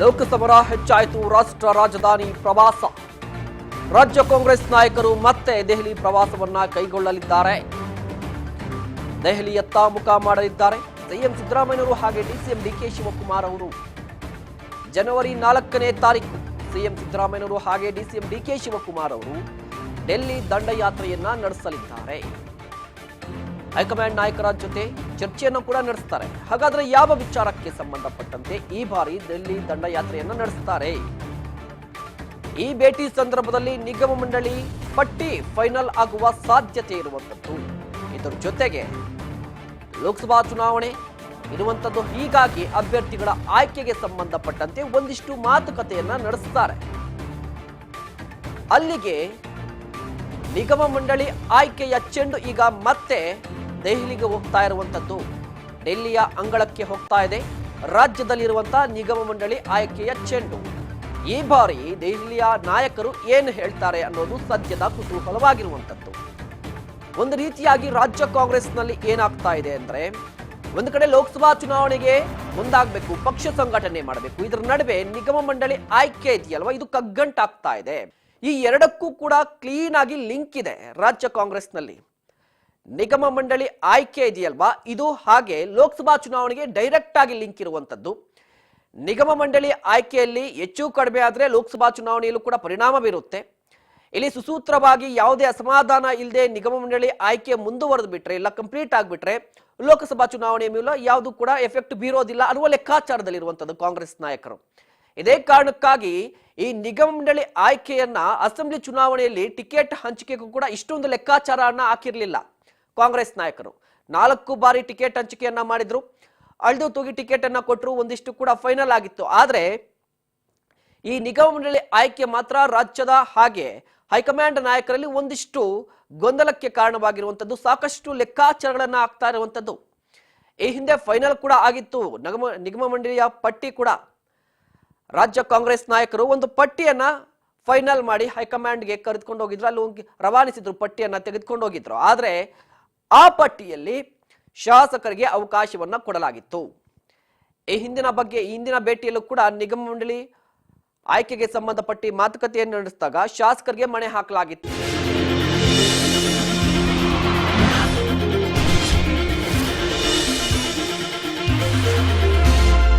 ಲೋಕಸಭರ ಹೆಚ್ಚಾಯಿತು ರಾಷ್ಟ್ರ ರಾಜಧಾನಿ ಪ್ರವಾಸ. ರಾಜ್ಯ ಕಾಂಗ್ರೆಸ್ ನಾಯಕರು ಮತ್ತೆ ದೆಹಲಿ ಪ್ರವಾಸವನ್ನ ಕೈಗೊಳ್ಳಲಿದ್ದಾರೆ. ದೆಹಲಿಯತ್ತ ಮುಖ ಮಾಡಲಿದ್ದಾರೆ. ಸಿಎಂ ಸಿದ್ದರಾಮಯ್ಯರು ಹಾಗೆ ಡಿಸಿಎಂ ಡಿಕೆ ಶಿವಕುಮಾರ್ ಅವರು. ಜನವರಿ ನಾಲ್ಕನೇ ತಾರೀಕು ಸಿಎಂ ಸಿದ್ದರಾಮಯ್ಯರು ಹಾಗೆ ಡಿಸಿಎಂ ಡಿಕೆ ಶಿವಕುಮಾರ್ ಅವರು ಡೆಲ್ಲಿ ದಂಡಯಾತ್ರೆಯನ್ನ ನಡೆಸಲಿದ್ದಾರೆ. ಹೈಕಮಾಂಡ್ ನಾಯಕರ ಜೊತೆ ಚರ್ಚೆಯನ್ನು ಕೂಡ ನಡೆಸ್ತಾರೆ. ಹಾಗಾದ್ರೆ ಯಾವ ವಿಚಾರಕ್ಕೆ ಸಂಬಂಧಪಟ್ಟಂತೆ ಈ ಬಾರಿ ದೆಲ್ಲಿ ದಂಡಯಾತ್ರೆಯನ್ನು ನಡೆಸ್ತಾರೆ? ಈ ಭೇಟಿ ಸಂದರ್ಭದಲ್ಲಿ ನಿಗಮ ಮಂಡಳಿ ಪಟ್ಟಿ ಫೈನಲ್ ಆಗುವ ಸಾಧ್ಯತೆ ಇರುವಂಥದ್ದು ಇದರ ಜೊತೆಗೆ ಲೋಕಸಭಾ ಚುನಾವಣೆ ಇರುವಂಥದ್ದು ಹೀಗಾಗಿ ಅಭ್ಯರ್ಥಿಗಳ ಆಯ್ಕೆಗೆ ಸಂಬಂಧಪಟ್ಟಂತೆ ಒಂದಿಷ್ಟು ಮಾತುಕತೆಯನ್ನ ನಡೆಸ್ತಾರೆ. ಅಲ್ಲಿಗೆ ನಿಗಮ ಮಂಡಳಿ ಆಯ್ಕೆಯ ಚೆಂಡು ಈಗ ಮತ್ತೆ ದೆಹಲಿಗೆ ಹೋಗ್ತಾ ಇರುವಂತದ್ದು. ಡೆಲ್ಲಿಯ ಅಂಗಳಕ್ಕೆ ಹೋಗ್ತಾ ಇದೆ. ರಾಜ್ಯದಲ್ಲಿರುವಂತಹ ನಿಗಮ ಮಂಡಳಿ ಆಯ್ಕೆಯ ಚೆಂಡು. ಈ ಬಾರಿ ದೆಹಲಿಯ ನಾಯಕರು ಏನು ಹೇಳ್ತಾರೆ ಅನ್ನೋದು ಸದ್ಯದ ಕುತೂಹಲವಾಗಿರುವಂತದ್ದು. ಒಂದು ರೀತಿಯಾಗಿ ರಾಜ್ಯ ಕಾಂಗ್ರೆಸ್ನಲ್ಲಿ ಏನಾಗ್ತಾ ಇದೆ ಅಂದ್ರೆ, ಒಂದು ಕಡೆ ಲೋಕಸಭಾ ಚುನಾವಣೆಗೆ ಮುಂದಾಗಬೇಕು, ಪಕ್ಷ ಸಂಘಟನೆ ಮಾಡಬೇಕು. ಇದರ ನಡುವೆ ನಿಗಮ ಮಂಡಳಿ ಆಯ್ಕೆ ಇದೆಯಲ್ವ? ಇದು ಕಗ್ಗಂಟಾಗ್ತಾ ಇದೆ. ಈ ಎರಡಕ್ಕೂ ಕೂಡ ಕ್ಲೀನ್ ಆಗಿ ಲಿಂಕ್ ಇದೆ ರಾಜ್ಯ ಕಾಂಗ್ರೆಸ್ನಲ್ಲಿ. ನಿಗಮ ಮಂಡಳಿ ಆಯ್ಕೆ ಇದೆಯಲ್ವಾ? ಇದು ಹಾಗೆ ಲೋಕಸಭಾ ಚುನಾವಣೆಗೆ ಡೈರೆಕ್ಟ್ ಆಗಿ ಲಿಂಕ್ ಇರುವಂತದ್ದು. ನಿಗಮ ಮಂಡಳಿ ಆಯ್ಕೆಯಲ್ಲಿ ಹೆಚ್ಚು ಕಡಿಮೆ ಆದರೆ ಲೋಕಸಭಾ ಚುನಾವಣೆಯಲ್ಲೂ ಕೂಡ ಪರಿಣಾಮ ಬೀರುತ್ತೆ. ಇಲ್ಲಿ ಸುಸೂತ್ರವಾಗಿ ಯಾವುದೇ ಅಸಮಾಧಾನ ಇಲ್ಲದೆ ನಿಗಮ ಮಂಡಳಿ ಆಯ್ಕೆ ಮುಂದುವರೆದು ಬಿಟ್ರೆ ಇಲ್ಲ ಕಂಪ್ಲೀಟ್ ಆಗಿಬಿಟ್ರೆ ಲೋಕಸಭಾ ಚುನಾವಣೆಯ ಮೇಲೆ ಯಾವುದು ಕೂಡ ಎಫೆಕ್ಟ್ ಬೀರೋದಿಲ್ಲ ಅನ್ನುವ ಲೆಕ್ಕಾಚಾರದಲ್ಲಿರುವಂಥದ್ದು ಕಾಂಗ್ರೆಸ್ ನಾಯಕರು. ಇದೇ ಕಾರಣಕ್ಕಾಗಿ ಈ ನಿಗಮ ಮಂಡಳಿ ಆಯ್ಕೆಯನ್ನ ಅಸೆಂಬ್ಲಿ ಚುನಾವಣೆಯಲ್ಲಿ ಟಿಕೆಟ್ ಹಂಚಿಕೆಗೂ ಕೂಡ ಇಷ್ಟೊಂದು ಲೆಕ್ಕಾಚಾರನ ಹಾಕಿರಲಿಲ್ಲ. ಕಾಂಗ್ರೆಸ್ ನಾಯಕರು ನಾಲ್ಕು ಬಾರಿ ಟಿಕೆಟ್ ಹಂಚಿಕೆಯನ್ನ ಮಾಡಿದ್ರು. ಅಳ್ದು ತೂಗಿ ಟಿಕೆಟ್ ಅನ್ನ ಕೊಟ್ಟರು ಒಂದಿಷ್ಟು ಕೂಡ ಫೈನಲ್ ಆಗಿತ್ತು. ಆದ್ರೆ ಈ ನಿಗಮ ಮಂಡಳಿ ಆಯ್ಕೆ ಮಾತ್ರ ರಾಜ್ಯದ ಹಾಗೆ ಹೈಕಮಾಂಡ್ ನಾಯಕರಲ್ಲಿ ಒಂದಿಷ್ಟು ಗೊಂದಲಕ್ಕೆ ಕಾರಣವಾಗಿರುವಂಥದ್ದು ಸಾಕಷ್ಟು ಲೆಕ್ಕಾಚಾರಗಳನ್ನ ಆಗ್ತಾ ಇರುವಂತದ್ದು. ಈ ಹಿಂದೆ ಫೈನಲ್ ಕೂಡ ಆಗಿತ್ತು. ನಿಗಮ ನಿಗಮ ಮಂಡಳಿಯ ಪಟ್ಟಿ ಕೂಡ ರಾಜ್ಯ ಕಾಂಗ್ರೆಸ್ ನಾಯಕರು ಒಂದು ಪಟ್ಟಿಯನ್ನ ಫೈನಲ್ ಮಾಡಿ ಹೈಕಮಾಂಡ್ಗೆ ಕರೆದುಕೊಂಡು ಹೋಗಿದ್ರು. ಅಲ್ಲಿ ರವಾನಿಸಿದ್ರು, ಪಟ್ಟಿಯನ್ನ ತೆಗೆದುಕೊಂಡು ಹೋಗಿದ್ರು. ಆದ್ರೆ ಆ ಪಟ್ಟಿಯಲ್ಲಿ ಶಾಸಕರಿಗೆ ಅವಕಾಶವನ್ನ ಕೊಡಲಾಗಿತ್ತು. ಈ ಹಿಂದಿನ ಬಗ್ಗೆ, ಈ ಹಿಂದಿನ ಭೇಟಿಯಲ್ಲೂ ಕೂಡ ನಿಗಮ ಮಂಡಳಿ ಆಯ್ಕೆಗೆ ಸಂಬಂಧಪಟ್ಟಿ ಮಾತುಕತೆಯನ್ನು ನಡೆಸಿದಾಗ ಶಾಸಕರಿಗೆ ಮಣೆ ಹಾಕಲಾಗಿತ್ತು.